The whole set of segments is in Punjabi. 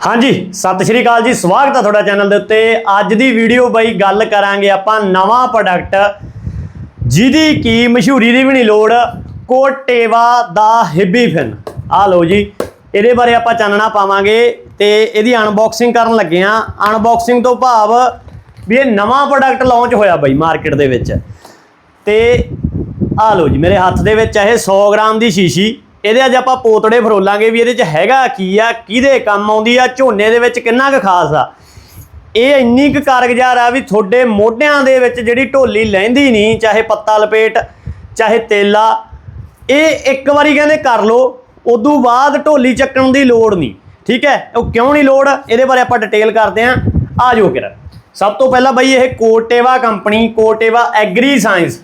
ਹਾਂਜੀ, ਸਤਿ ਸ਼੍ਰੀ ਅਕਾਲ ਜੀ, ਸਵਾਗਤ ਹੈ ਤੁਹਾਡਾ ਚੈਨਲ ਦੇ ਉੱਤੇ। ਅੱਜ ਦੀ ਵੀਡੀਓ ਬਈ ਗੱਲ ਕਰਾਂਗੇ ਆਪਾਂ ਨਵਾਂ ਪ੍ਰੋਡਕਟ ਜਿਹਦੀ ਕੀ ਮਸ਼ਹੂਰੀ ਦੀ ਵੀ ਨਹੀਂ ਲੋੜ, ਕੋਟੇਵਾ ਦਾ ਹਿੱਬੀਫਿਨ ਆ ਲਓ ਜੀ, ਇਹਦੇ ਬਾਰੇ ਆਪਾਂ ਚਾਨਣਾ ਪਾਵਾਂਗੇ ਤੇ ਇਹਦੀ ਅਨਬਾਕਸਿੰਗ ਕਰਨ ਲੱਗੇ ਆ। ਅਨਬਾਕਸਿੰਗ ਤੋਂ ਭਾਵ ਵੀ ਇਹ ਨਵਾਂ ਪ੍ਰੋਡਕਟ ਲਾਂਚ ਹੋਇਆ ਬਈ ਮਾਰਕੀਟ ਦੇ ਵਿੱਚ। ਤੇ ਆ ਲਓ ਜੀ, ਮੇਰੇ ਹੱਥ ਦੇ ਵਿੱਚ ਇਹ 100 ਗ੍ਰਾਮ ਦੀ ਸ਼ੀਸ਼ੀ। ਇਹਦੇ ਅੱਜ ਆਪਾਂ ਪੋਤੜੇ ਫਰੋਲਾਂਗੇ ਵੀ ਇਹਦੇ 'ਚ ਹੈਗਾ ਕੀ ਆ, ਕਿਹਦੇ ਕੰਮ ਆਉਂਦੀ ਆ, ਝੋਨੇ ਦੇ ਵਿੱਚ ਕਿੰਨਾ ਕੁ ਖਾਸ ਆ। ਇਹ ਇੰਨੀ ਕੁ ਕਾਰਗਜ਼ਾਰ ਆ ਵੀ ਤੁਹਾਡੇ ਮੋਢਿਆਂ ਦੇ ਵਿੱਚ ਜਿਹੜੀ ਢੋਲੀ ਲੈਂਦੀ ਨਹੀਂ ਚਾਹੇ ਪੱਤਾ ਲਪੇਟ, ਚਾਹੇ ਤੇਲਾ, ਇਹ ਇੱਕ ਵਾਰੀ ਕਹਿੰਦੇ ਕਰ ਲਓ, ਉਦੋਂ ਬਾਅਦ ਢੋਲੀ ਚੱਕਣ ਦੀ ਲੋੜ ਨਹੀਂ ਠੀਕ ਹੈ? ਉਹ ਕਿਉਂ ਨਹੀਂ ਲੋੜ? ਇਹਦੇ ਬਾਰੇ ਆਪਾਂ ਡਿਟੇਲ ਕਰਦੇ ਆਂ ਆ ਜਾਓ ਕਿਰਾ ਸਭ ਤੋਂ ਪਹਿਲਾਂ ਬਈ ਇਹ Corteva company, Corteva agri science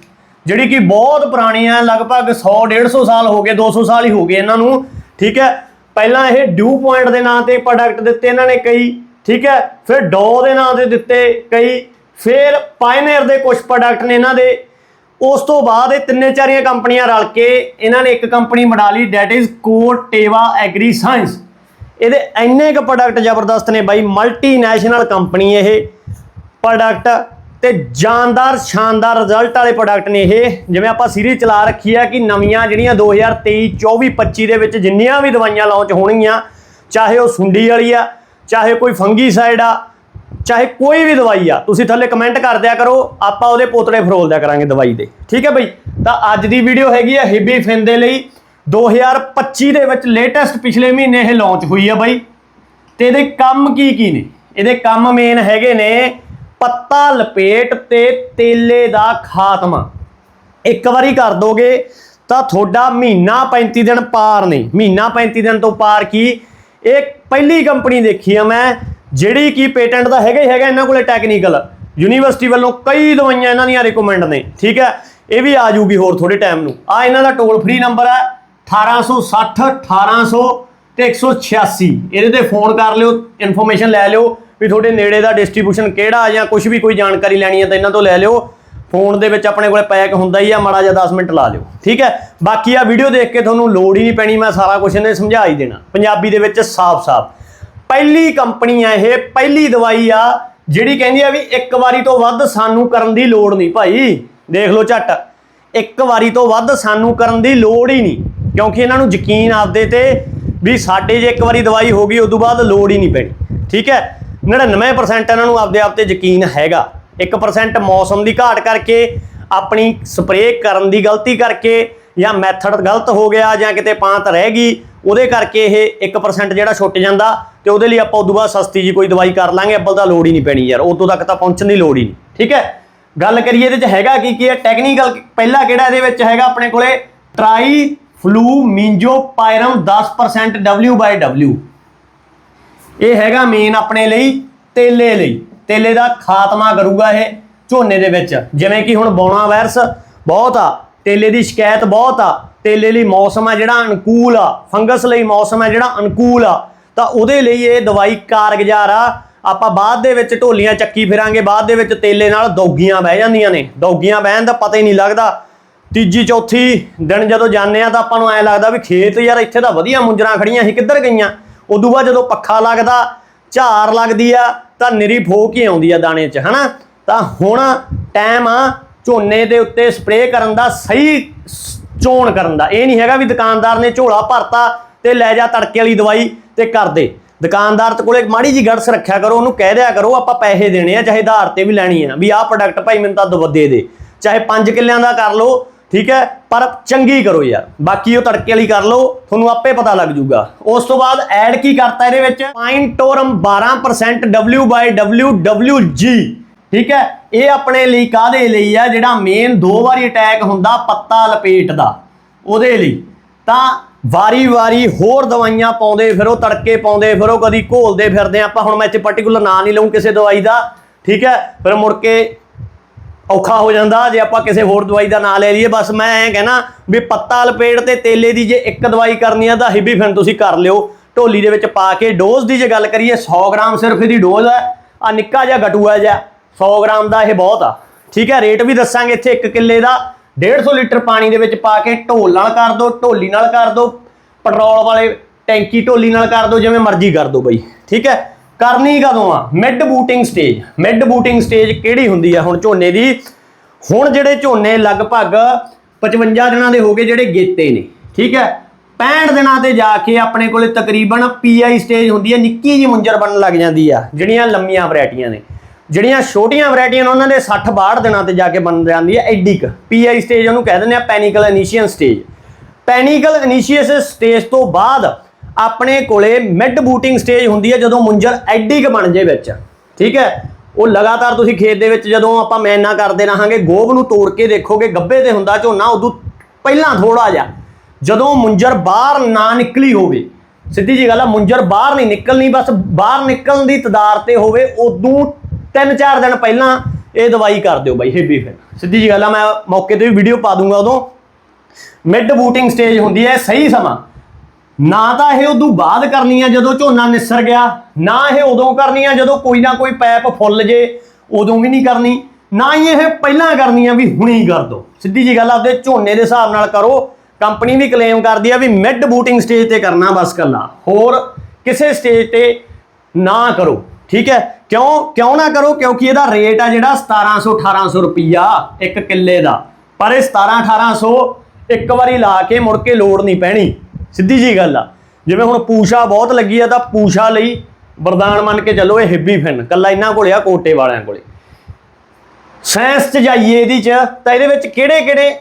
ਜਿਹੜੀ ਕਿ ਬਹੁਤ ਪੁਰਾਣੀ ਹੈ ਲਗਭਗ 100 150 ਸਾਲ ਹੋ ਗਏ 200 ਸਾਲ ਹੀ ਹੋ ਗਏ ਇਹਨਾਂ ਨੂੰ, ਠੀਕ ਹੈ? ਪਹਿਲਾਂ ਇਹ ਡਿਊ ਪੁਆਇੰਟ ਦੇ ਨਾਂ ਤੇ ਪ੍ਰੋਡਕਟ ਦਿੱਤੇ ਇਹਨਾਂ ਨੇ ਕਈ, ਠੀਕ ਹੈ? ਫਿਰ ਡੋ ਦੇ ਨਾਂ ਤੇ ਦਿੱਤੇ ਕਈ, ਫਿਰ ਪਾਇਨੀਅਰ ਦੇ ਕੁਝ ਪ੍ਰੋਡਕਟ ਨੇ ਇਹਨਾਂ ਦੇ। ਉਸ ਤੋਂ ਬਾਅਦ ਇਹ ਤਿੰਨੇ ਚਾਰੀਆਂ ਕੰਪਨੀਆਂ ਰਲ ਕੇ ਇਹਨਾਂ ਨੇ ਇੱਕ ਕੰਪਨੀ ਬਣਾ ਲਈ that is Corteva agri science ਇਹਦੇ ਇੰਨੇ ਕੁ ਪ੍ਰੋਡਕਟ ਜ਼ਬਰਦਸਤ ਨੇ ਬਾਈ ਮਲਟੀਨੈਸ਼ਨਲ ਕੰਪਨੀ ਇਹ ਪ੍ਰੋਡਕਟ ਤੇ ਜਾਨਦਾਰ, ਸ਼ਾਨਦਾਰ ਰਿਜ਼ਲਟ ਵਾਲੇ ਪ੍ਰੋਡਕਟ ਨੇ ਇਹ। ਜਿਵੇਂ ਆਪਾਂ ਸੀਰੀਜ਼ ਚਲਾ ਰੱਖੀ ਆ ਕਿ ਨਵੀਆਂ ਜਿਹੜੀਆਂ 2023 24 25 ਦੇ ਵਿੱਚ ਜਿੰਨੀਆਂ ਵੀ ਦਵਾਈਆਂ ਲਾਂਚ ਹੋਣਗੀਆਂ, ਚਾਹੇ ਉਹ ਸੁੰਡੀ ਵਾਲੀ ਆ, ਚਾਹੇ ਕੋਈ ਫੰਗੀਸਾਈਡ ਆ, ਚਾਹੇ ਕੋਈ ਵੀ ਦਵਾਈ ਆ, ਤੁਸੀਂ ਥੱਲੇ ਕਮੈਂਟ ਕਰ ਦਿਆ ਕਰੋ, ਆਪਾਂ ਉਹਦੇ ਪੋਤੜੇ ਫਰੋਲ ਦਿਆ ਕਰਾਂਗੇ ਦਵਾਈ ਦੇ। ਠੀਕ ਹੈ ਬਈ? ਤਾਂ ਅੱਜ ਦੀ ਵੀਡੀਓ ਹੈਗੀ ਆ ਹਿਬੀ ਫਿਨ ਦੇ ਲਈ। 2025 ਦੇ ਵਿੱਚ ਲੇਟੈਸਟ ਪਿਛਲੇ ਮਹੀਨੇ ਇਹ ਲਾਂਚ ਹੋਈ ਆ ਬਈ। ਤੇ ਇਹਦੇ ਕੰਮ ਕੀ ਕੀ ਨੇ? ਇਹਦੇ ਕੰਮ ਮੇਨ ਹੈਗੇ ਨੇ ਪੱਤਾ ਲਪੇਟ ਤੇ ਤੇਲੇ ਦਾ ਖਾਤਮਾ। ਇੱਕ ਵਾਰੀ ਕਰ ਦੋਗੇ ਤਾਂ ਤੁਹਾਡਾ ਮਹੀਨਾ 35 ਦਿਨ ਪਾਰ ਨਹੀਂ। ਮਹੀਨਾ 35 ਦਿਨ ਤੋਂ ਪਾਰ ਕੀ? ਇਹ ਪਹਿਲੀ ਕੰਪਨੀ ਦੇਖੀ ਆ ਮੈਂ, ਜਿਹੜੀ ਕੀ ਪੇਟੈਂਟ ਦਾ ਹੈਗਾ ਹੀ ਹੈਗਾ ਇਹਨਾਂ ਕੋਲੇ ਟੈਕਨੀਕਲ ਯੂਨੀਵਰਸਿਟੀ ਵੱਲੋਂ ਕਈ ਦਵਾਈਆਂ ਇਹਨਾਂ ਦੀਆਂ ਰეკਮੈਂਡ ਨੇ, ਠੀਕ ਹੈ? ਇਹ ਵੀ ਆ ਜੂਗੀ ਹੋਰ ਥੋੜੇ ਟਾਈਮ ਨੂੰ। ਆ ਇਹਨਾਂ ਦਾ ਟੋਲ ਫ੍ਰੀ ਨੰਬਰ ਹੈ 1860 1800 ਤੇ 186 ਇਹਦੇ ਤੇ ਫੋਨ ਕਰ ਲਿਓ ਇਨਫੋਰਮੇਸ਼ਨ ਲੈ ਲਿਓ। ਵੀ ਤੁਹਾਡੇ ਨੇੜੇ ਦਾ ਡਿਸਟ੍ਰੀਬਿਊਸ਼ਨ ਕਿਹੜਾ ਜਾਂ ਕੁਝ ਵੀ ਕੋਈ ਜਾਣਕਾਰੀ ਲੈਣੀ ਹੈ ਤਾਂ ਇਹਨਾਂ ਤੋਂ ਲੈ ਲਿਓ। ਫੋਨ ਦੇ ਵਿੱਚ ਆਪਣੇ ਕੋਲੇ ਪੈਕ ਹੁੰਦਾ ਹੀ ਆ, ਮਾੜਾ ਜਿਹਾ 10 ਮਿੰਟ ਲਾ ਲਿਓ। ਠੀਕ ਹੈ? ਬਾਕੀ ਆ ਵੀਡੀਓ ਦੇਖ ਕੇ ਤੁਹਾਨੂੰ ਲੋੜ ਹੀ ਨਹੀਂ ਪੈਣੀ, ਮੈਂ ਸਾਰਾ ਕੁਝ ਇਹਨੇ ਸਮਝਾ ਹੀ ਦੇਣਾ। ਪੰਜਾਬੀ ਦੇ ਵਿੱਚ ਸਾਫ਼-ਸਾਫ਼। ਪਹਿਲੀ ਕੰਪਨੀ ਆ ਇਹ, ਪਹਿਲੀ ਦਵਾਈ ਆ, ਜਿਹੜੀ ਕਹਿੰਦੀ ਆ ਵੀ ਇੱਕ ਵਾਰੀ ਤੋਂ ਵੱਧ ਸਾਨੂੰ ਕਰਨ ਦੀ ਲੋੜ ਨਹੀਂ ਭਾਈ। ਦੇਖ ਲਓ ਝੱਟ। ਇੱਕ ਵਾਰੀ ਤੋਂ ਵੱਧ ਸਾਨੂੰ ਕਰਨ ਦੀ ਲੋੜ ਹੀ ਨਹੀਂ, ਕਿਉਂਕਿ ਇਹਨਾਂ ਨੂੰ ਯਕੀਨ ਆਪਦੇ ਤੇ ਵੀ ਸਾਡੇ ਜੇ ਇੱਕ ਵਾਰੀ ਦਵਾਈ ਹੋ ਗਈ, ਉਦੋਂ ਬਾਅਦ ਲੋੜ ਹੀ ਨਹੀਂ ਪੈਣੀ। ਠੀਕ ਹੈ? 99% ਇਹਨਾਂ ਨੂੰ ਆਪਦੇ ਆਪ ਤੇ ਯਕੀਨ ਹੈਗਾ। 1% ਮੌਸਮ ਦੀ ਘਾਟ ਕਰਕੇ, ਆਪਣੀ ਸਪਰੇਅ ਕਰਨ ਦੀ ਗਲਤੀ ਕਰਕੇ ਜਾਂ ਮੈਥਡ ਗਲਤ ਹੋ ਗਿਆ ਜਾਂ ਕਿਤੇ ਪਾਂਤ ਰਹਿ ਗਈ, ਉਹਦੇ ਕਰਕੇ ਇਹ 1% ਜਿਹੜਾ ਛੁੱਟ ਜਾਂਦਾ ਤੇ ਉਹਦੇ ਲਈ ਆਪਾਂ ਉਦੋਂ ਬਾਅਦ ਸਸਤੀ ਜੀ ਕੋਈ ਦਵਾਈ ਕਰ ਲਾਂਗੇ, ਅੱਬਲ ਦਾ ਲੋੜ ਹੀ ਨਹੀਂ ਪੈਣੀ ਯਾਰ, ਉਦੋਂ ਤੱਕ ਤਾਂ ਪਹੁੰਚਣ ਦੀ ਲੋੜ ਹੀ ਨਹੀਂ, ਠੀਕ ਹੈ? ਗੱਲ ਕਰੀਏ ਇਹਦੇ 'ਚ ਹੈਗਾ ਕੀ ਕੀ ਹੈ? ਟੈਕਨੀਕਲ ਪਹਿਲਾ ਕਿਹੜਾ ਇਹਦੇ ਵਿੱਚ ਹੈਗਾ ਆਪਣੇ ਕੋਲੇ? ਟਰਾਈ ਫਲੂ ਮਿੰਜੋ ਪਾਇਰਮ 10% W/W ਇਹ ਹੈਗਾ ਮੇਨ ਆਪਣੇ ਲਈ, ਤੇਲੇ ਲਈ। ਤੇਲੇ ਦਾ ਖਾਤਮਾ ਕਰੂਗਾ ਇਹ ਝੋਨੇ ਦੇ ਵਿੱਚ। ਜਿਵੇਂ ਕਿ ਹੁਣ ਬੌਣਾ ਵਾਇਰਸ ਬਹੁਤ ਆ, ਤੇਲੇ ਦੀ ਸ਼ਿਕਾਇਤ ਬਹੁਤ ਆ। ਤੇਲੇ ਲਈ ਮੌਸਮ ਆ ਜਿਹੜਾ ਅਨੁਕੂਲ ਆ, ਫੰਗਸ ਲਈ ਮੌਸਮ ਹੈ ਜਿਹੜਾ ਅਨੁਕੂਲ ਆ। ਤਾਂ ਉਹਦੇ ਲਈ ਇਹ ਦਵਾਈ ਕਾਰਗੁਜ਼ਾਰ ਆ। ਆਪਾਂ ਬਾਅਦ ਦੇ ਵਿੱਚ ਢੋਲੀਆਂ ਚੱਕੀ ਫਿਰਾਂਗੇ, ਬਾਅਦ ਦੇ ਵਿੱਚ ਤੇਲੇ ਨਾਲ ਦੌਗੀਆਂ ਬਹਿ ਜਾਂਦੀਆਂ ਨੇ। ਦੌਗੀਆਂ ਬਹਿਣ ਦਾ ਪਤਾ ਹੀ ਨਹੀਂ ਲੱਗਦਾ। ਤੀਜੀ, ਚੌਥੀ ਦਿਨ ਜਦੋਂ ਜਾਂਦੇ ਆ ਤਾਂ ਆਪਾਂ ਨੂੰ ਐ ਲੱਗਦਾ ਵੀ ਖੇਤ ਯਾਰ ਇੱਥੇ ਤਾਂ ਵਧੀਆ ਮੁੰਜਰਾਂ ਖੜੀਆਂ ਸੀ, ਕਿੱਧਰ ਗਈਆਂ? ਉਦੋਂ ਬਾਅਦ ਜਦੋਂ ਪੱਖਾ ਲੱਗਦਾ, ਝਾਰ ਲੱਗਦੀ ਆ, ਤਾਂ ਨਿਰੀ ਫੋ ਕੇ ਆਉਂਦੀ ਆ ਦਾਣੇ 'ਚ, ਹਨਾ? ਤਾਂ ਹੁਣ ਟਾਈਮ ਆ ਝੋਨੇ ਦੇ ਉੱਤੇ ਸਪਰੇਅ ਕਰਨ ਦਾ, ਸਹੀ ਚੋਣ ਕਰਨ ਦਾ। ਇਹ ਨਹੀਂ ਹੈਗਾ ਵੀ ਦੁਕਾਨਦਾਰ ਨੇ ਝੋਲਾ ਭਰਤਾ ਤੇ ਲੈ ਜਾ ਤੜਕੇ ਵਾਲੀ ਦਵਾਈ ਤੇ ਕਰ ਦੇ। ਦੁਕਾਨਦਾਰ ਤੇ ਕੋਲੇ ਮਾੜੀ ਜੀ ਗੜਸ ਰੱਖਿਆ ਕਰੋ, ਉਹਨੂੰ ਕਹਿ ਦਿਆ ਕਰੋ, ਆਪਾਂ ਪੈਸੇ ਦੇਣੇ ਆ, ਚਾਹੇ ਆਧਾਰ ਤੇ ਵੀ ਲੈਣੀ ਆ, ਵੀ ਆਹ ਪ੍ਰੋਡਕਟ ਭਾਈ ਮੈਨੂੰ ਤਾਂ ਦਵ ਦੇ ਦੇ। ਚਾਹੇ 5 ਕਿੱਲਿਆਂ ਦਾ ਕਰ ਲਓ ਠੀਕ ਹੈ? ਪਰ ਚੰਗੀ ਕਰੋ ਯਾਰ। ਬਾਕੀ ਉਹ ਤੜਕੇ ਵਾਲੀ ਕਰ ਲਓ, ਤੁਹਾਨੂੰ ਆਪੇ ਪਤਾ ਲੱਗ ਜੂਗਾ ਉਸ ਤੋਂ ਬਾਅਦ ਐਡ ਕੀ ਕਰਤਾ ਇਹਦੇ ਵਿੱਚ? ਪਾਈਨਟੋਰਮ 12% WYWWG ਠੀਕ ਹੈ? ਇਹ ਆਪਣੇ ਲਈ ਕਾਦੇ ਲਈ ਆ? ਜਿਹੜਾ ਮੇਨ ਦੋ ਵਾਰੀ ਅਟੈਕ ਹੁੰਦਾ ਪੱਤਾ ਲਪੇਟ ਦਾ। ਉਹਦੇ ਲਈ। ਤਾਂ ਵਾਰੀ-ਵਾਰੀ ਹੋਰ ਦਵਾਈਆਂ ਪਾਉਂਦੇ ਫਿਰ ਉਹ ਤੜਕੇ ਪਾਉਂਦੇ ਫਿਰੋ, ਕਦੀ ਘੋਲਦੇ ਫਿਰਦੇ ਆਪਾਂ ਹੁਣ ਮੈਂ ਇੱਥੇ ਪਾਰਟਿਕੂਲਰ ਨਾਂ ਨਹੀਂ ਲਵਾਂ ਕਿਸੇ ਦਵਾਈ ਦਾ। ਠੀਕ ਹੈ? ਫਿਰ ਮੁੜ ਕੇ ਔਖਾ ਹੋ ਜਾਂਦਾ, ਜੇ ਆਪਾਂ ਕਿਸੇ ਹੋਰ ਦਵਾਈ ਦਾ ਨਾਂ ਲੈ ਲਈਏ, ਬਸ ਮੈਂ ਐਂ ਕਹਿਣਾ ਵੀ ਪੱਤਾ ਲਪੇਟ ਤੇ ਤੇਲੇ ਦੀ ਜੇ ਇੱਕ ਦਵਾਈ ਕਰਨੀ ਆ, ਤਾਂ ਹਿਬੀਫਿਨ ਤੁਸੀਂ ਕਰ ਲਿਓ। ਢੋਲੀ ਦੇ ਵਿੱਚ ਪਾ ਕੇ ਡੋਜ਼ ਦੀ ਜੇ ਗੱਲ ਕਰੀਏ 100 ਗ੍ਰਾਮ ਸਿਰਫ ਇਹਦੀ ਡੋਜ਼ ਹੈ ਆ ਨਿੱਕਾ ਜਿਹਾ ਗਟੂਆ ਜਿਹਾ 100 ਗ੍ਰਾਮ ਦਾ ਇਹ ਬਹੁਤ ਆ। ਠੀਕ ਹੈ, ਰੇਟ ਵੀ ਦੱਸਾਂਗੇ ਇੱਥੇ 1 ਕਿੱਲੇ ਦਾ। 150 ਲੀਟਰ ਪਾਣੀ ਦੇ ਵਿੱਚ ਪਾ ਕੇ ਢੋਲ ਨਾਲ ਕਰ ਦਿਓ ਢੋਲੀ ਨਾਲ ਕਰ ਦਿਓ ਪੈਟਰੋਲ ਵਾਲੇ ਟੈਂਕੀ ਢੋਲੀ ਨਾਲ ਕਰ ਦਿਓ ਜਿਵੇਂ ਮਰਜ਼ੀ ਕਰ ਦਿਓ ਬਈ। ਠੀਕ ਹੈ ਕਰਨੀ ਕਦੋਂ ਆ? Mid booting stage mid booting stage ਕਿਹੜੀ ਹੁੰਦੀ ਆ ਹੁਣ ਝੋਨੇ ਦੀ? ਹੁਣ ਜਿਹੜੇ ਝੋਨੇ ਲਗਭਗ 55 ਦਿਨਾਂ ਦੇ ਹੋ ਗਏ ਜਿਹੜੇ ਗੇਤੇ ਨੇ, ਠੀਕ ਹੈ? 65 ਦਿਨਾਂ ਤੇ ਜਾ ਕੇ ਆਪਣੇ ਕੋਲੇ ਤਕਰੀਬਨ ਪੀਆਈ ਸਟੇਜ ਹੁੰਦੀ ਹੈ ਨਿੱਕੀ ਜੀ ਮੁੰਜਰ ਬਣਨ ਲੱਗ ਜਾਂਦੀ ਆ, ਜਿਹੜੀਆਂ ਲੰਮੀਆਂ ਵੈਰਾਈਟੀਆਂ ਨੇ। ਜਿਹੜੀਆਂ ਛੋਟੀਆਂ ਵੈਰਾਈਟੀਆਂ ਨੇ, ਉਹਨਾਂ ਦੇ 60 62 ਦਿਨਾਂ ਤੇ ਜਾ ਕੇ ਬਣ ਜਾਂਦੀ ਹੈ ਐਡੀ ਕ। ਪੀਆਈ ਸਟੇਜ ਉਹਨੂੰ ਕਹਿ ਦਿੰਦੇ ਆ ਪੈਨੀਕਲ ਇਨੀਸ਼ੀਅਲ ਸਟੇਜ ਪੈਨੀਕਲ ਇਨੀਸ਼ੀਅਸ ਸਟੇਜ ਤੋਂ ਬਾਅਦ ਆਪਣੇ ਕੋਲੇ ਮਿਡ ਬੂਟਿੰਗ ਸਟੇਜ ਹੁੰਦੀ ਹੈ ਜਦੋਂ ਮੁੰਜਰ ਐਡੀ ਕ ਬਣ ਜੇ ਵਿੱਚ। ਠੀਕ ਹੈ? ਉਹ ਲਗਾਤਾਰ ਤੁਸੀਂ ਖੇਤ ਦੇ ਵਿੱਚ ਜਦੋਂ ਆਪਾਂ ਮੈਨਾ ਕਰਦੇ ਰਹਾਂਗੇ ਗੋਭ ਨੂੰ ਤੋੜ ਕੇ ਦੇਖੋਗੇ, ਗੱਬੇ ਤੇ ਹੁੰਦਾ ਝੋਨਾ, ਉਦੋਂ ਪਹਿਲਾਂ ਥੋੜਾ ਜਿਹਾ। ਜਦੋਂ ਮੁੰਜਰ ਬਾਹਰ ਨਾ ਨਿਕਲੀ ਹੋਵੇ, ਸਿੱਧੀ ਜੀ ਗੱਲ ਆ ਮੁੰਜਰ ਬਾਹਰ ਨਹੀਂ ਨਿਕਲਣੀ, ਬਸ ਬਾਹਰ ਨਿਕਲਣ ਦੀ ਤਦਾਰ ਤੇ ਹੋਵੇ, ਉਦੋਂ 3-4 ਦਿਨ ਪਹਿਲਾਂ ਇਹ ਦਵਾਈ ਕਰ ਦਿਓ ਬਾਈ ਹੈਵੀ ਫਿਰ। ਸਿੱਧੀ ਜੀ ਗੱਲ ਆ, ਮੈਂ ਮੌਕੇ ਤੇ ਵੀ ਵੀਡੀਓ ਪਾ ਦੂੰਗਾ ਉਦੋਂ। ਮਿਡ ਬੂਟਿੰਗ ਸਟੇਜ ਹੁੰਦੀ ਹੈ, ਸਹੀ ਸਮਾਂ। ਨਾ ਤਾਂ ਇਹ ਉਦੋਂ ਬਾਅਦ ਕਰਨੀ ਆ ਜਦੋਂ ਝੋਨਾ ਨਿਸਰ ਗਿਆ, ਨਾ ਇਹ ਉਦੋਂ ਕਰਨੀ ਆ ਜਦੋਂ ਕੋਈ ਨਾ ਕੋਈ ਪੈਪ ਫੁੱਲ ਜੇ, ਉਦੋਂ ਵੀ ਨਹੀਂ ਕਰਨੀ, ਨਾ ਹੀ ਇਹ ਪਹਿਲਾਂ ਕਰਨੀ ਆ ਵੀ ਹੁਣੀ ਕਰ ਦੋ। ਸਿੱਧੀ ਜੀ ਗੱਲ ਆਪਦੇ ਝੋਨੇ ਦੇ ਹਿਸਾਬ ਨਾਲ ਕਰੋ, ਕੰਪਨੀ ਵੀ ਕਲੇਮ ਕਰਦੀ ਆ ਵੀ ਮਿਡ ਬੂਟਿੰਗ ਸਟੇਜ ਤੇ ਕਰਨਾ ਬਸ ਕੱਲਾ। ਹੋਰ ਕਿਸੇ ਸਟੇਜ ਤੇ ਨਾ ਕਰੋ, ਠੀਕ ਹੈ? ਕਿਉਂ ਕਿਉਂ ਨਾ ਕਰੋ? ਕਿਉਂਕਿ ਇਹਦਾ ਰੇਟ ਆ ਜਿਹੜਾ 1700 1800 ਰੁਪਈਆ ਇੱਕ ਕਿੱਲੇ ਦਾ। ਪਰ ਇਹ 17 1800 ਇੱਕ ਵਾਰੀ ਲਾ ਕੇ ਮੁੜ ਕੇ ਲੋੜ ਨਹੀਂ ਪੈਣੀ। ਸਿੱਧੀ ਜੀ ਗੱਲ ਆ। ਜਿਵੇਂ ਹੁਣ ਪੂਸ਼ਾ ਬਹੁਤ ਲੱਗੀ ਆ ਤਾਂ ਪੂਸ਼ਾ ਲਈ ਵਰਦਾਨ ਮੰਨ ਕੇ ਚੱਲੋ ਇਹ ਹਿੱਬੀ ਫਿਨ, ਕੱਲਾ ਇਹਨਾਂ ਕੋਲੇ ਆ, ਕੋਟੇ ਵਾਲਿਆਂ ਕੋਲੇ। ਸਾਇੰਸ ਚ ਜਾਈਏ ਇਹਦੀ ਚ, ਤਾਂ ਇਹਦੇ ਵਿੱਚ ਕਿਹੜੇ ਕਿਹੜੇ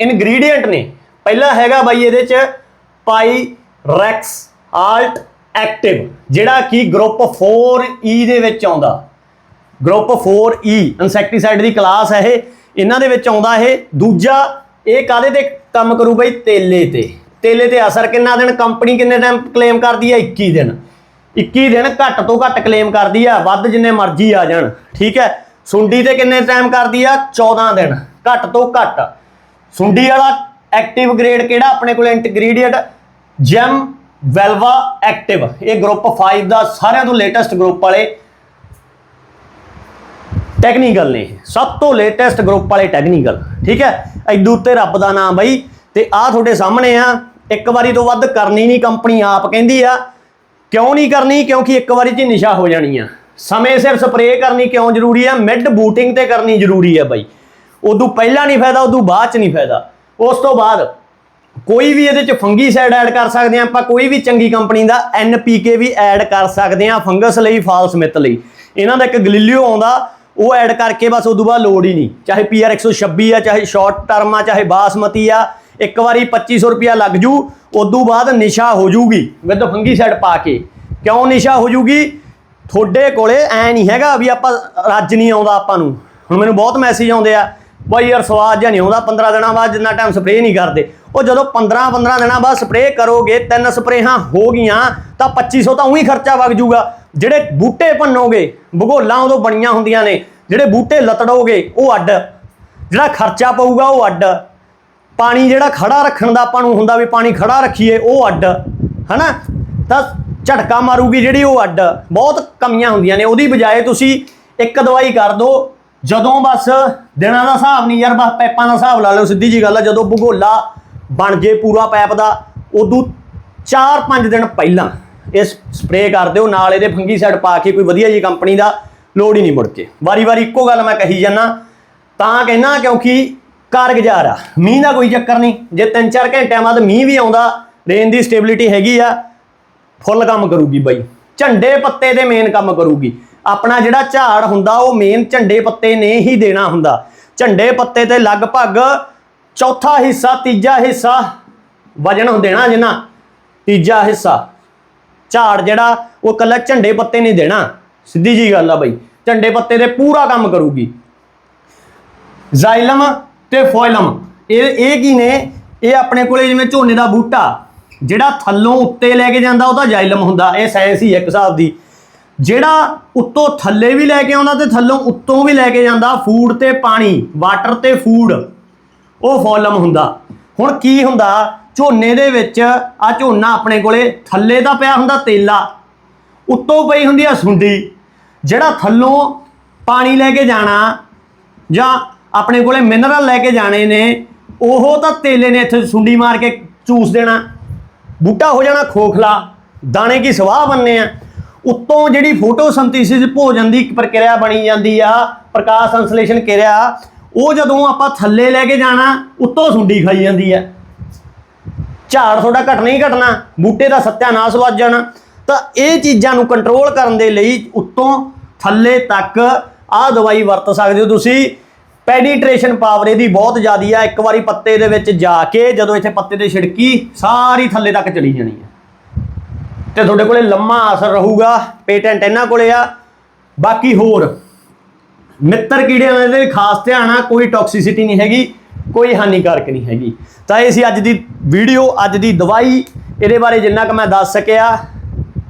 ਇਨਗਰੀਡੀਅੰਟ ਨੇ? ਪਹਿਲਾ ਹੈਗਾ ਬਾਈ ਇਹਦੇ ਚ ਪਾਈ ਰੈਕਸ ਆਲਟ ਐਕਟਿਵ, ਜਿਹੜਾ ਕਿ ਗਰੁੱਪ 4E ਦੇ ਵਿੱਚ ਆਉਂਦਾ। ਗਰੁੱਪ 4E ਇਨਸੈਕਟੀਸਾਈਡ ਦੀ ਕਲਾਸ ਹੈ ਇਹ। ਇਹਨਾਂ ਦੇ ਵਿੱਚ ਆਉਂਦਾ ਇਹ। ਦੂਜਾ, ਇਹ ਕਾਦੇ ਤੇ ਕੰਮ ਕਰੂ ਬਈ? ਤੇਲੇ ਤੇ। ਤੇਲੇ ਤੇ ਅਸਰ ਕਿੰਨਾ ਦਿਨ, ਕੰਪਨੀ ਕਿੰਨੇ ਟਾਈਮ ਕਲੇਮ ਕਰਦੀ ਹੈ 21 ਦਿਨ। 21 ਦਿਨ ਘੱਟ ਤੋਂ ਘੱਟ ਕਲੇਮ ਕਰਦੀ ਆ, ਵੱਧ ਜਿੰਨੇ ਮਰਜ਼ੀ ਆ ਜਾਣ, ਠੀਕ ਹੈ? ਸੁੰਡੀ ਤੇ ਕਿੰਨੇ ਟਾਈਮ ਕਰਦੀ ਆ? 14 ਦਿਨ, ਘੱਟ ਤੋਂ ਘੱਟ। ਸੁੰਡੀ ਵਾਲਾ ਐਕਟਿਵ ਗ੍ਰੇਡ ਕਿਹੜਾ? ਆਪਣੇ ਕੋਲ ਇੰਟੀਗ੍ਰੀਡੀਐਂਟ ਜੈਮ ਵੈਲਵਾ ਐਕਟਿਵ ਇਹ ਗਰੁੱਪ 5 ਦਾ ਸਾਰਿਆਂ ਤੋਂ ਲੇਟੈਸਟ ਗਰੁੱਪ ਵਾਲੇ ਟੈਕਨੀਕਲ ਨੇ ਸਭ ਤੋਂ ਲੇਟੈਸਟ ਗਰੁੱਪ ਵਾਲੇ ਟੈਕਨੀਕਲ ਠੀਕ ਹੈ? ਐਦੂ ਉੱਤੇ ਰੱਬ ਦਾ ਨਾਮ ਬਈ। ਤੇ ਆਹ ਤੁਹਾਡੇ ਸਾਹਮਣੇ ਆ ਇੱਕ ਵਾਰੀ ਤੋਂ ਵੱਧ ਕਰਨੀ ਨਹੀਂ ਕੰਪਨੀ ਆਪ ਕਹਿੰਦੀ ਆ। ਕਿਉਂ ਨਹੀਂ ਕਰਨੀ? ਕਿਉਂਕਿ ਇੱਕ ਵਾਰੀ 'ਚ ਨਿਸ਼ਾ ਹੋ ਜਾਣੀ ਆ। ਸਮੇਂ ਸਿਰ ਸਪਰੇਅ ਕਰਨੀ ਕਿਉਂ ਜ਼ਰੂਰੀ ਆ? ਮਿਡ ਬੂਟਿੰਗ ਤੇ ਕਰਨੀ ਜ਼ਰੂਰੀ ਆ ਬਾਈ। ਉਦੋਂ ਪਹਿਲਾਂ ਨਹੀਂ ਫਾਇਦਾ, ਉਦੋਂ ਬਾਅਦ 'ਚ ਨਹੀਂ ਫਾਇਦਾ। ਉਸ ਤੋਂ ਬਾਅਦ ਕੋਈ ਵੀ ਇਹਦੇ 'ਚ ਫੰਗੀਸਾਈਡ ਐਡ ਕਰ ਸਕਦੇ ਆ। ਆਪਾਂ ਕੋਈ ਵੀ ਚੰਗੀ ਕੰਪਨੀ ਦਾ NPK ਵੀ ਐਡ ਕਰ ਸਕਦੇ ਆ ਫੰਗਸ ਲਈ ਫਾਲਸ ਮਿੱਤ ਲਈ। ਇਹਨਾਂ ਦਾ ਇੱਕ ਗਲਿਲਿਓ ਆਉਂਦਾ, ਉਹ ਐਡ ਕਰਕੇ ਬਸ ਉਦੋਂ ਬਾਅਦ ਲੋੜ ਹੀ ਨਹੀਂ। ਚਾਹੇ PR 126 ਆ, ਚਾਹੇ ਸ਼ਾਰਟ ਟਰਮ ਆ, ਚਾਹੇ ਬਾਸਮਤੀ ਆ। ਇੱਕ ਵਾਰੀ 2500 ਰੁਪਿਆ ਲੱਗ ਜੂ, ਉਦੋਂ ਬਾਅਦ ਨਿਸ਼ਾ ਹੋ ਜੂਗੀ। ਵਿਦ ਫੰਗੀਸਾਈਡ ਪਾ ਕੇ। ਕਿਉਂ ਨਿਸ਼ਾ ਹੋ ਜੂਗੀ? ਤੁਹਾਡੇ ਕੋਲੇ ਐ ਨਹੀਂ ਹੈਗਾ ਵੀ ਆਪਾਂ ਰੱਜ ਨਹੀਂ ਆਉਂਦਾ ਆਪਾਂ ਨੂੰ। ਹੁਣ ਮੈਨੂੰ ਬਹੁਤ ਮੈਸੇਜ ਆਉਂਦੇ ਆ, ਬਾਈ ਯਾਰ ਸਵਾਦ ਜਾਂ ਨਹੀਂ ਆਉਂਦਾ 15 ਦਿਨਾਂ ਬਾਅਦ ਜਿੰਨਾ ਟਾਈਮ ਸਪਰੇਅ ਨਹੀਂ ਕਰਦੇ। ਉਹ ਜਦੋਂ 15 15 ਦਿਨਾਂ ਬਾਅਦ ਸਪਰੇਅ ਕਰੋਗੇ, ਤਿੰਨ ਸਪਰੇਹਾਂ ਹੋ ਗਈਆਂ, ਤਾਂ 2500 ਤਾਂ ਉਹੀ ਖਰਚਾ ਵਗ ਜੂਗਾ। ਜਿਹੜੇ ਬੂਟੇ ਭੰਨੋਗੇ ਭਗੋਲਾਂ ਉਦੋਂ ਬਣੀਆਂ ਹੁੰਦੀਆਂ ਨੇ, ਜਿਹੜੇ ਬੂਟੇ ਲਤੜੋਗੇ, ਉਹ ਅੱਡ। ਜਿਹੜਾ ਖਰਚਾ ਪਊਗਾ, ਉਹ ਅੱਡ। ਪਾਣੀ ਜਿਹੜਾ ਖੜਾ ਰੱਖਣ ਦਾ ਆਪਾਂ ਨੂੰ ਹੁੰਦਾ ਵੀ ਪਾਣੀ ਖੜਾ ਰੱਖੀਏ, ਉਹ ਅੱਡ, ਹਨਾ? ਤਾਂ ਝਟਕਾ ਮਾਰੂਗੀ ਜਿਹੜੀ ਉਹ ਅੱਡ। ਬਹੁਤ ਕਮੀਆਂ ਹੁੰਦੀਆਂ ਨੇ, ਉਹਦੀ ਬਜਾਏ ਤੁਸੀਂ ਇੱਕ ਦਵਾਈ ਕਰ ਦਿਓ ਜਦੋਂ ਬਸ ਦਿਨਾਂ ਦਾ ਹਿਸਾਬ ਨਹੀਂ ਯਾਰ, ਬਸ ਪੈਪਾਂ ਦਾ ਹਿਸਾਬ ਲਾ ਲਓ, ਸਿੱਧੀ ਜੀ ਗੱਲ ਆ, ਜਦੋਂ ਭੂਗੋਲਾ ਬਣ ਜੇ ਪੂਰਾ ਪੈਪ ਦਾ, ਉਦੋਂ 4-5 ਦਿਨ ਪਹਿਲਾਂ ਇਸ ਸਪਰੇਅ ਕਰ ਦਿਓ, ਨਾਲ ਇਹਦੇ ਫੰਗੀਸਾਈਡ ਪਾ ਕੇ ਕੋਈ ਵਧੀਆ ਜੀ ਕੰਪਨੀ ਦਾ, ਲੋੜ ਹੀ ਨਹੀਂ ਮੁੜ ਕੇ। ਵਾਰੀ-ਵਾਰੀ ਇੱਕੋ ਗੱਲ ਮੈਂ ਕਹੀ ਜਾਂਦਾ, ਤਾਂ ਕਹਿਣਾ ਕਿਉਂਕਿ ਕਾਰਗੁਜ਼ਾਰ ਆ। ਮੀਂਹ ਦਾ ਕੋਈ ਚੱਕਰ ਨਹੀਂ। ਜੇ 3-4 ਘੰਟਿਆਂ ਬਾਅਦ ਮੀਂਹ ਵੀ ਆਉਂਦਾ ਰੇਨ ਦੀ ਸਟੇਬਿਲਿਟੀ ਹੈਗੀ ਆ, ਫੁੱਲ ਕੰਮ ਕਰੂਗੀ ਬਾਈ। ਝੰਡੇ ਪੱਤੇ ਦੇ ਮੇਨ ਕੰਮ ਕਰੂਗੀ। ਆਪਣਾ ਜਿਹੜਾ ਝਾੜ ਹੁੰਦਾ, ਉਹ ਮੇਨ ਝੰਡੇ ਪੱਤੇ ਨੇ ਹੀ ਦੇਣਾ ਹੁੰਦਾ। ਝੰਡੇ ਪੱਤੇ ਤੇ ਲਗਭਗ ਚੌਥਾ ਹਿੱਸਾ, ਤੀਜਾ ਹਿੱਸਾ ਵਜਨ ਦੇਣਾ ਜਿੰਨਾ, ਤੀਜਾ ਹਿੱਸਾ। ਝਾੜ ਜਿਹੜਾ, ਉਹ ਕੱਲਾ ਝੰਡੇ ਪੱਤੇ ਨਹੀਂ ਦੇਣਾ। ਸਿੱਧੀ ਜੀ ਗੱਲ ਆ ਬਾਈ। ਝੰਡੇ ਪੱਤੇ ਤੇ ਪੂਰਾ ਕੰਮ ਕਰੂਗੀ। ਜ਼ਾਇਲਮ ਤੇ ਫੋਇਲਮ। ਇਹ ਇਹ ਕੀ ਨੇ? ਇਹ ਆਪਣੇ ਕੋਲੇ ਜਿਵੇਂ ਝੋਨੇ ਦਾ ਬੂਟਾ, ਜਿਹੜਾ ਥੱਲੋਂ ਉੱਤੇ ਲੈ ਕੇ ਜਾਂਦਾ ਉਹਦਾ ਜਾਇਲਮ ਹੁੰਦਾ। ਇਹ ਸਾਇੰਸ ਹੀ ਇੱਕ ਹਿਸਾਬ ਦੀ। ਜਿਹੜਾ ਉੱਤੋਂ ਥੱਲੇ ਵੀ ਲੈ ਕੇ ਆਉਂਦਾ ਤੇ ਥੱਲੋਂ ਉੱਤੋਂ ਵੀ ਲੈ ਕੇ ਜਾਂਦਾ, ਫੂਡ ਤੇ ਪਾਣੀ ਵਾਟਰ ਤੇ ਫੂਡ ਉਹ ਫੋਲਮ ਹੁੰਦਾ। ਹੁਣ ਕੀ ਹੁੰਦਾ? ਝੋਨੇ ਦੇ ਵਿੱਚ ਆ ਝੋਨਾ ਆਪਣੇ ਕੋਲੇ ਥੱਲੇ ਦਾ ਪਿਆ ਹੁੰਦਾ ਤੇਲਾ, ਉੱਤੋਂ ਪਈ ਹੁੰਦੀ ਆ ਸੁੰਡੀ। ਜਿਹੜਾ ਥੱਲੋਂ ਪਾਣੀ ਲੈ ਕੇ ਜਾਣਾ ਜਾਂ ਆਪਣੇ ਕੋਲੇ ਮਿਨਰਲ ਲੈ ਕੇ ਜਾਣੇ ਨੇ, ਉਹ ਤਾਂ ਤੇਲੇ ਨੇ ਇੱਥੇ ਸੁੰਡੀ ਮਾਰ ਕੇ ਚੂਸ ਦੇਣਾ। ਬੂਟਾ ਹੋ ਜਾਣਾ ਖੋਖਲਾ, ਦਾਣੇ ਕੀ ਸਵਾਹ ਬੰਨੇ ਆ। ਉੱਤੋਂ ਜਿਹੜੀ ਫੋਟੋਸਿੰਥੇਸਿਸ ਭੋਜਨ ਦੀ ਪ੍ਰਕਿਰਿਆ ਬਣੀ ਜਾਂਦੀ ਆ, ਪ੍ਰਕਾਸ਼ ਸੰਸਲੇਸ਼ਨ ਕਿਰਿਆ, ਉਹ ਜਦੋਂ ਆਪਾਂ ਥੱਲੇ ਲੈ ਕੇ ਜਾਣਾ, ਉੱਤੋਂ ਸੁੰਡੀ ਖਾਈ ਜਾਂਦੀ ਆ। ਝਾੜ ਤੁਹਾਡਾ ਘਟਣਾ ਹੀ ਘਟਣਾ, ਬੂਟੇ ਦਾ ਸੱਤਿਆਨਾਸ਼ ਵੱਜ ਜਾਣਾ। ਤਾਂ ਇਹ ਚੀਜ਼ਾਂ ਨੂੰ ਕੰਟਰੋਲ ਕਰਨ ਦੇ ਲਈ ਉੱਤੋਂ ਥੱਲੇ ਤੱਕ ਆਹ ਦਵਾਈ ਵਰਤ ਸਕਦੇ ਹੋ ਤੁਸੀਂ। ਪੈਨੀਟ੍ਰੇਸ਼ਨ ਪਾਵਰ ਇਹਦੀ ਬਹੁਤ ਜ਼ਿਆਦੀ ਆ। ਇੱਕ ਵਾਰੀ ਪੱਤੇ ਦੇ ਵਿੱਚ ਜਾ ਕੇ ਜਦੋਂ ਇੱਥੇ ਪੱਤੇ ਤੇ ਛਿੜਕੀ, ਸਾਰੀ ਥੱਲੇ ਤੱਕ ਚਲੀ ਜਾਣੀ ਆ। ਤੇ ਤੁਹਾਡੇ ਕੋਲੇ ਲੰਮਾ ਅਸਰ ਰਹੂਗਾ ਪੇਟੈਂਟ ਇਹਨਾਂ ਕੋਲੇ ਆ। ਬਾਕੀ ਹੋਰ, ਮਿੱਤਰ ਕੀੜਿਆਂ ਦਾ ਇਹਦੇ ਖਾਸ ਧਿਆਨ ਆ, ਕੋਈ ਟੌਕਸਿਸਿਟੀ ਨਹੀਂ ਹੈਗੀ, ਕੋਈ ਹਾਨੀਕਾਰਕ ਨਹੀਂ ਹੈਗੀ। ਤਾਂ ਇਹ ਸੀ ਅੱਜ ਦੀ ਵੀਡੀਓ ਅੱਜ ਦੀ ਦਵਾਈ। ਇਹਦੇ ਬਾਰੇ ਜਿੰਨਾ ਕੁ ਮੈਂ ਦੱਸ ਸਕਿਆ।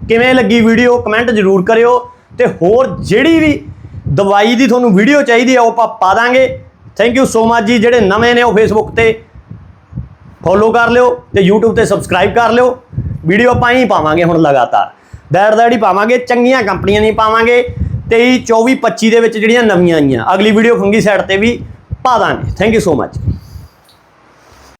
ਕਿਵੇਂ ਲੱਗੀ ਵੀਡੀਓ ਕਮੈਂਟ ਜ਼ਰੂਰ ਕਰਿਓ। ਤੇ ਹੋਰ ਜਿਹੜੀ ਵੀ ਦਵਾਈ ਦੀ ਤੁਹਾਨੂੰ ਵੀਡੀਓ ਚਾਹੀਦੀ ਹੈ ਉਹ ਆਪਾਂ ਪਾ ਦਾਂਗੇ। ਥੈਂਕ ਯੂ ਸੋ ਮਚ ਜੀ, ਜਿਹੜੇ ਨਵੇਂ ਨੇ ਉਹ ਫੇਸਬੁੱਕ ਤੇ ਫੋਲੋ ਕਰ ਲਿਓ ਤੇ YouTube ਤੇ ਸਬਸਕ੍ਰਾਈਬ ਕਰ ਲਿਓ। ਵੀਡੀਓ ਆਪਾਂ ਹੀ ਪਾਵਾਂਗੇ ਹੁਣ ਲਗਾਤਾਰ। ਦੈੜ ਦੈੜ ਹੀ ਪਾਵਾਂਗੇ, ਚੰਗੀਆਂ ਕੰਪਨੀਆਂ ਨਹੀਂ ਪਾਵਾਂਗੇ। 23 24 25 ਦੇ ਵਿੱਚ ਜਿਹੜੀਆਂ ਨਵੀਆਂ ਆਈਆਂ। ਅਗਲੀ ਵੀਡੀਓ ਫੰਗੀ ਸਾਈਡ ਤੇ ਵੀ ਪਾ ਦਾਂਗੇ। Thank you so much